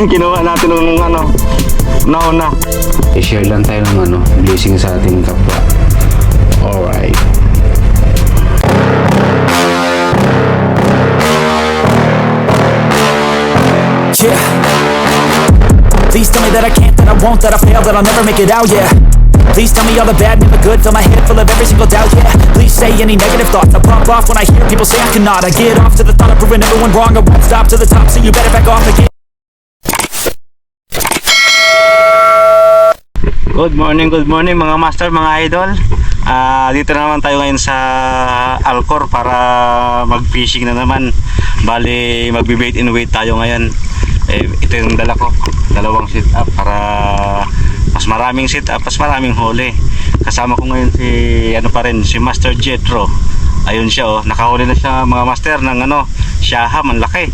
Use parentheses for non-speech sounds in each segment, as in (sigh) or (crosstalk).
(laughs) kinuha natin ng ano, nauna. I-share lang tayo ng ano, blessing sa ating kapwa. Alright. Yeah. Please tell me that I can't, that I won't, that I fail, that I'll never make it out, yeah. Please tell me all the bad, never good, fill my head full of every single doubt, yeah. Please say any negative thoughts, I pop off when I hear people say I cannot. I get off to the thought of proving everyone wrong, I won't stop to the top, so you better back off again. Good morning, good morning mga master, mga idol. Ah, dito na naman tayo ngayon sa Alcor para mag-fishing na naman. Bali, magbe-bait and wait tayo ngayon. Eh, ito yung dala ko. Dalawang sit up para mas maraming sit up, mas maraming huli. Kasama ko ngayon si ano pa rin, si Master Jetro. Ayun siya oh, nakahuli na siya mga master ng ano, Shaham, ang laki.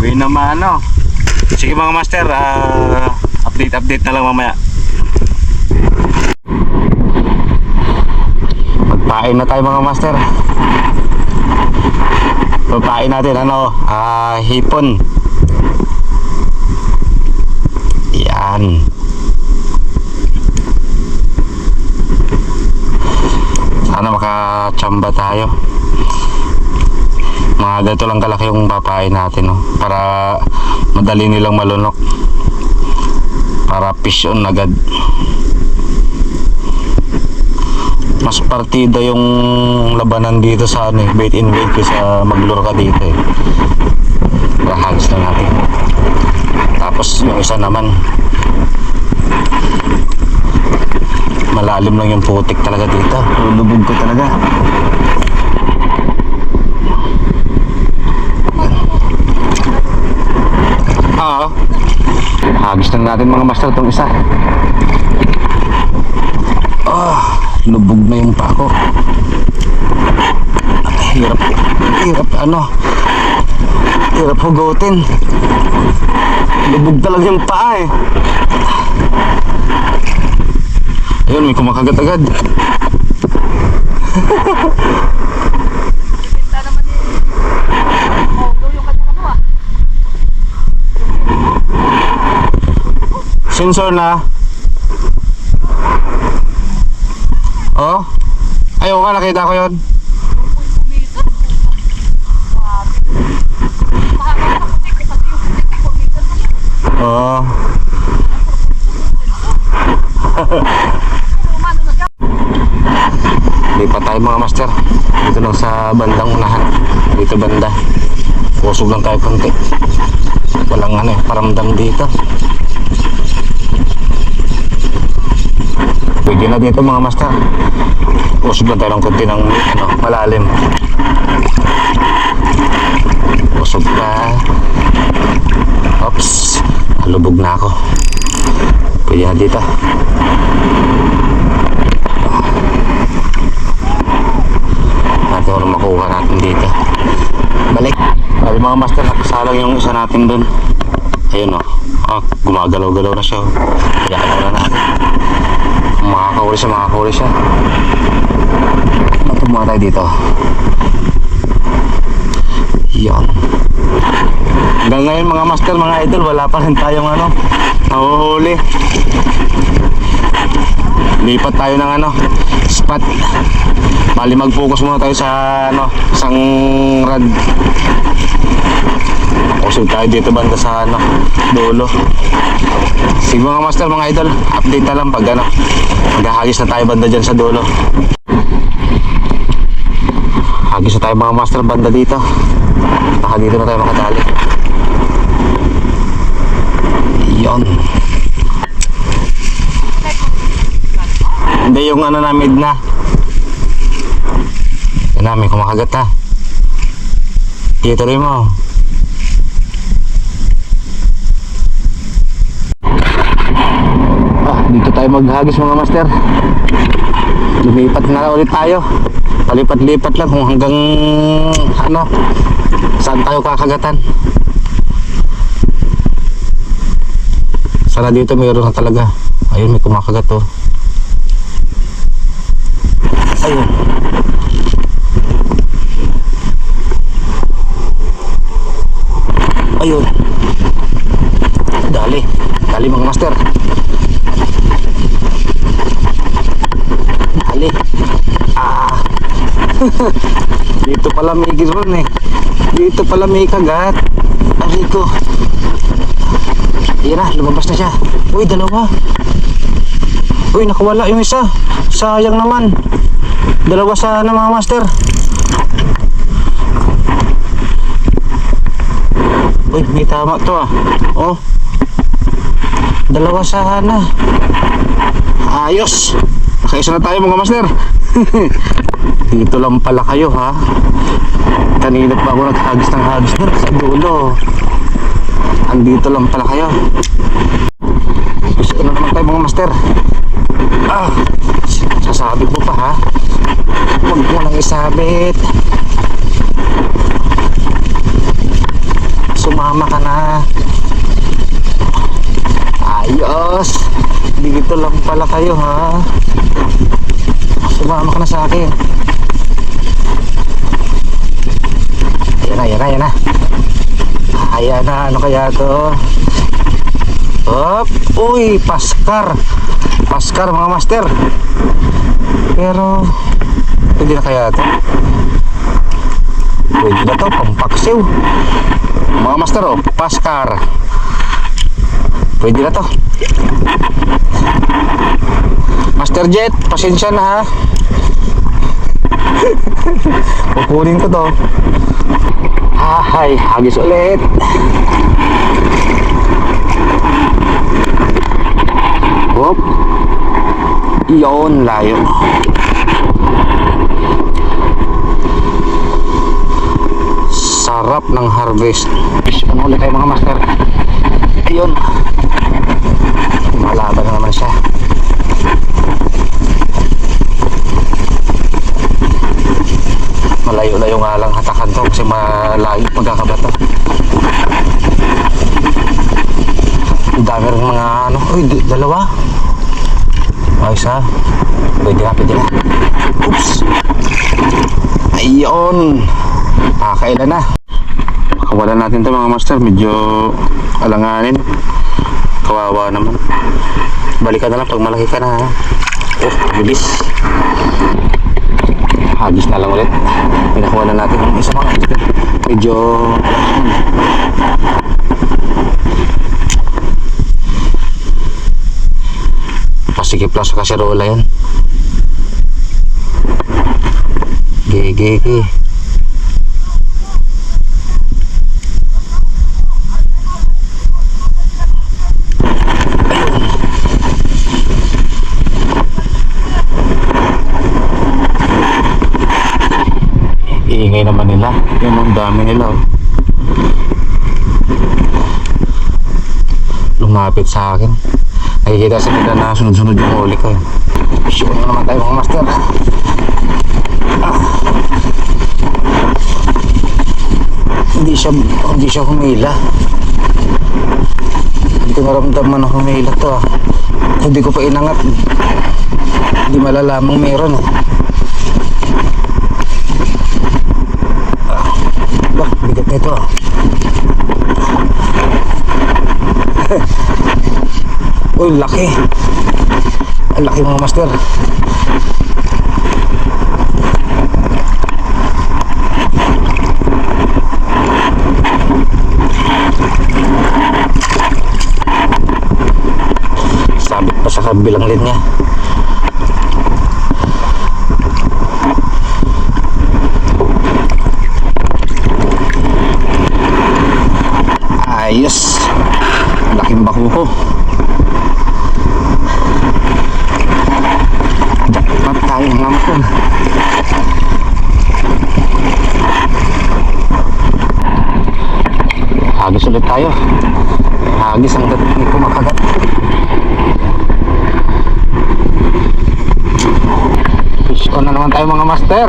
Buhay naman ano. Sige mga master, ah, update update na lang mamaya. Magpain na tayo mga master. Magpain natin ano, ah, hipon. Yan. Sana makachamba tayo. Mga ganito lang kalaki yung papain natin, no? Para madali nilang malunok. Para fish on agad. Mas partida yung labanan dito sa ano eh, bait in bait kaysa maglure ka dito eh. Rahagis na natin. Tapos yung isa naman malalim lang yung putik talaga dito. Lulubog ko talaga. Oo. Hagis lang natin mga master itong isa. Ah, lubog na yung pa ko. Hirap, hirap ano, hirap hugutin. Lubog talaga yung paa eh. Ayun, may kumakagat agad. (laughs) Sensor na. Oh? Ayaw ka, nakita ko yun. Oo. (laughs) Lipat tayo mga master. Dito lang sa bandang unahan. Dito banda. Pusog lang tayo konti. Walang ano eh, paramdam dito. Pwede na dito mga master. Pusog lang tayo ng konti ng ano, malalim. Pusog na. Oops. Nalubog na ako. Pwede na dito. Natin kung ano makuha natin dito. Balik. Sabi mga master, nakasalang yung isa natin dun. Ayun o. Oh. gumagalaw-galaw na siya. Oh. Kaya na natin. Makakahuli siya, makakahuli siya. Matumuha tayo dito. Yan. Hanggang ngayon mga master, mga idol, wala pa rin tayong ano, nahuhuli. Lipat tayo ng ano, spot. Bali mag-focus muna tayo sa ano, isang rad. Kusog tayo dito banda sa ano, dulo. Sige mga master, mga idol, update na lang pag ano, maghahagis na tayo banda dyan sa dulo. Hagis na tayo mga master banda dito. Baka dito na tayo makadali. Yon. Hindi yung ano na mid na. Yan namin kumakagat ha. Dito rin mo. Dito tayo maghagis mga master. Lumipat na ulit tayo. Palipat-lipat lang kung hanggang ano saan tayo kakagatan. Sana dito mayroon na talaga. Ayun, may kumakagat oh. Ayun. Ayun. Dali. Dali mga master. Dali. Ah. Dito pala may giron eh. Dito pala may kagat. Aray ko. Yan na, lumabas na siya. Uy, dalawa. Uy, nakawala yung isa. Sayang naman. Dalawa sana mga master. Uy, may tama to ah. Oh. Dalawa sana. Ayos. Nakaisa na tayo mga master. (laughs) Dito lang pala kayo ha. Kanina pa ako naghagis ng dun (laughs) sa dulo. Andito lang pala kayo. Gusto na naman tayo mga master. Ah, sasabit mo pa ha. Huwag mo nang isabit. Sumama ka na. Ayos. Dito lang pala kayo ha. Sumama ka na sa akin. Ayan na, ayan na, ayan na. Ayan na, ano kaya to? Hop! Uy, paskar! Paskar mga master! Pero, pwede na kaya to? Pwede na to, pampaksiw. Mga master oh, paskar. Pwede na to. Master Jet, pasensya na ha. Kukunin ko to. Ay, hagis ulit. Hop. Iyon, layo. Sarap ng harvest. Fish on ulit tayo mga master. Ayun. Malaban na naman siya. Malayo-layo nga lang hatakan to kasi malayo magkakabato. Dami rin mga ano. Uy, dalawa. Ayos ha. Pwede na, pwede na. Oops. Ayun. Pakailan na. Kawalan natin to mga master. Medyo alanganin. Kawawa naman. Balikan na lang pag malaki ka na ha. Oh, bilis. Hagis na lang ulit. Pinakuha na natin yung isa master. Medyo... Pasikip lang sa kaserola yan. Gege, Iingay naman nila. Yan ang dami nila. Lumapit sa akin. Nakikita sa nila na sunod-sunod yung huli ko. eh. Sure na naman tayo mga master. Ah. Hindi siya, hindi siya humila. Hindi ko naramdaman na humila to ah. Hindi ko pa inangat. Hindi malalamang meron eh. Bah, bigat na ito ah. Uy, laki. Ang laki mga master. Sabit pa sa kabilang linya. Ayos. Laking bakuho. Jackpot tayo ng lampon. Hagis ulit tayo. Hagis ang dapat ni kumakagat. Fish on na naman tayo mga master.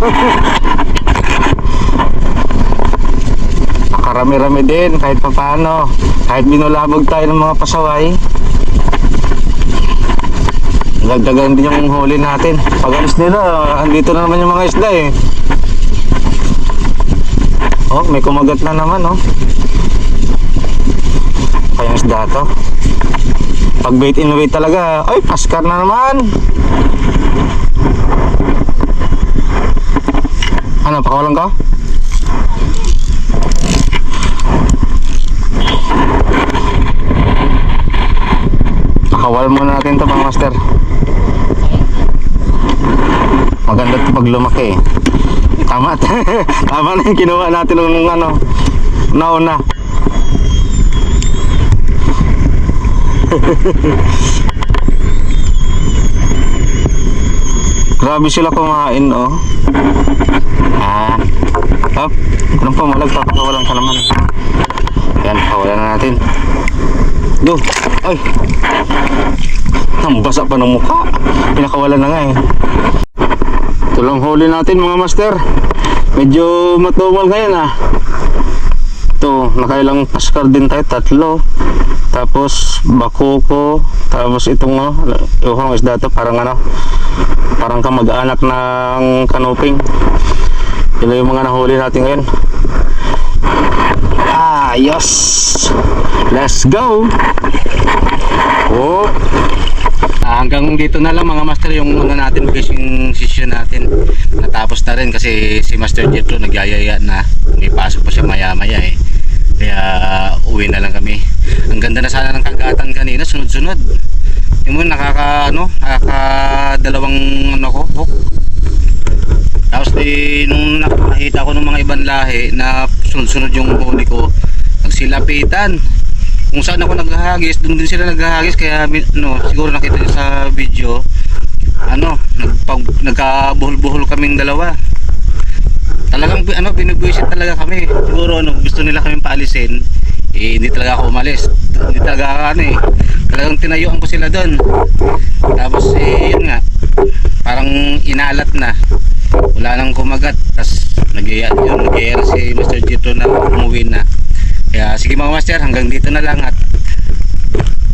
(laughs) Nakarami-rami din kahit pa paano. Kahit binulabog tayo ng mga pasaway. Dagdagan din yung huli natin. Pag alis nila, andito na naman yung mga isda eh. Oh, may kumagat na naman oh. kayang isda to. Pag bait in wait talaga, ay, paskar na naman. Ano, pakawalan ka? Pakawal muna natin to mga master. Maganda to pag lumaki eh. Tama. (laughs) Tama na yung kinuha natin nung ano, nauna. (laughs) Grabe sila kumain, oh. Ah. Hop. Anong pamalag? Papakawalan ka naman. Yan, pakawalan na natin. Go. Ay. Ang basa pa ng mukha. Pinakawalan na nga eh. Ito lang huli natin mga master. Medyo matumal ngayon ah. Ito, nakailang paskar din tayo, tatlo. Tapos bakoko, tapos itong oh, yung isda to parang ano, parang kamag-anak ng kanoping. Yun yung mga nahuli natin ngayon. Ah, yes! Let's go! Oh, Ah, hanggang dito na lang mga master yung ano natin fishing session natin. Natapos na rin kasi si Master Jetro nagyayaya na. May pasok pa siya maya maya eh. Kaya uwi na lang kami. Ang ganda na sana ng kagatan kanina, sunod-sunod. Yung mo nakaka ano, nakaka dalawang ano ko, hook. Tapos di nung nakita ko ng mga ibang lahi na sunod-sunod yung huli ko, nagsilapitan kung saan ako naghahagis, doon din sila naghahagis kaya ano, siguro nakita niyo sa video ano, nagpag, nagkabuhol-buhol kaming dalawa. Talagang ano, binubwisit talaga kami. Siguro ano, gusto nila kaming paalisin. Eh, hindi talaga ako umalis. Hindi talaga ano eh. Talagang tinayuan ko sila doon. Tapos eh, yun nga. Parang inalat na. Wala nang kumagat. Tapos nagyaya, yun, nagyaya na si Mr. Jito na umuwi na. Kaya sige mga master, hanggang dito na lang at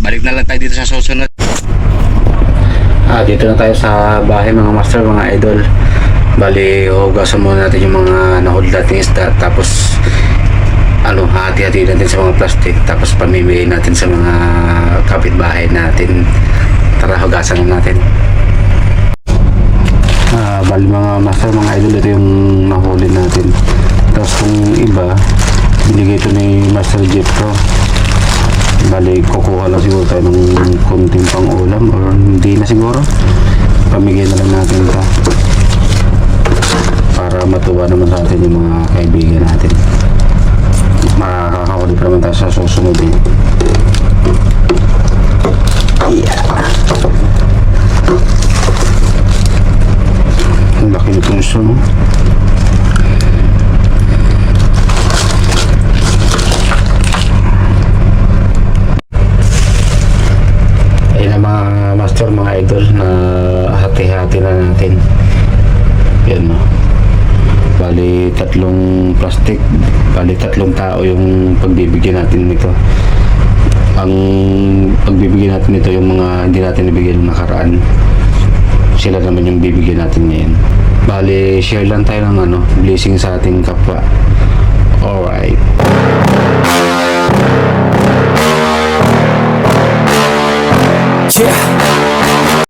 balik na lang tayo dito sa susunod. Ah, dito na tayo sa bahay mga master, mga idol. Bali, hugasan muna natin yung mga nahuli nating isda. Tapos, ano, hati-hati natin sa mga plastic. Tapos, pamimigay natin sa mga kapitbahay natin. Tara, hugasan na natin. Ah, bali mga master, mga idol, ito yung nahuli natin. Tapos kung iba, binigay ito ni Master Jeep to. Bali, kukuha lang siguro tayo ng kunting pang ulam or hindi na siguro. Pamigay na lang natin ito. Para matuwa naman sa atin yung mga kaibigan natin. Makakakauli pa naman tayo sa susunod eh. Yeah. Ang laki nitong isa, no? Ayun ang mga master, mga idol na hati-hati na natin. Yan, no? Bali, tatlong plastic. Bali, tatlong tao yung pagbibigyan natin nito. Ang pagbibigyan natin nito yung mga hindi natin nabigyan nakaraan sila naman yung bibigyan natin ngayon. Bali, share lang tayo ng ano, blessing sa ating kapwa. Alright. Yeah.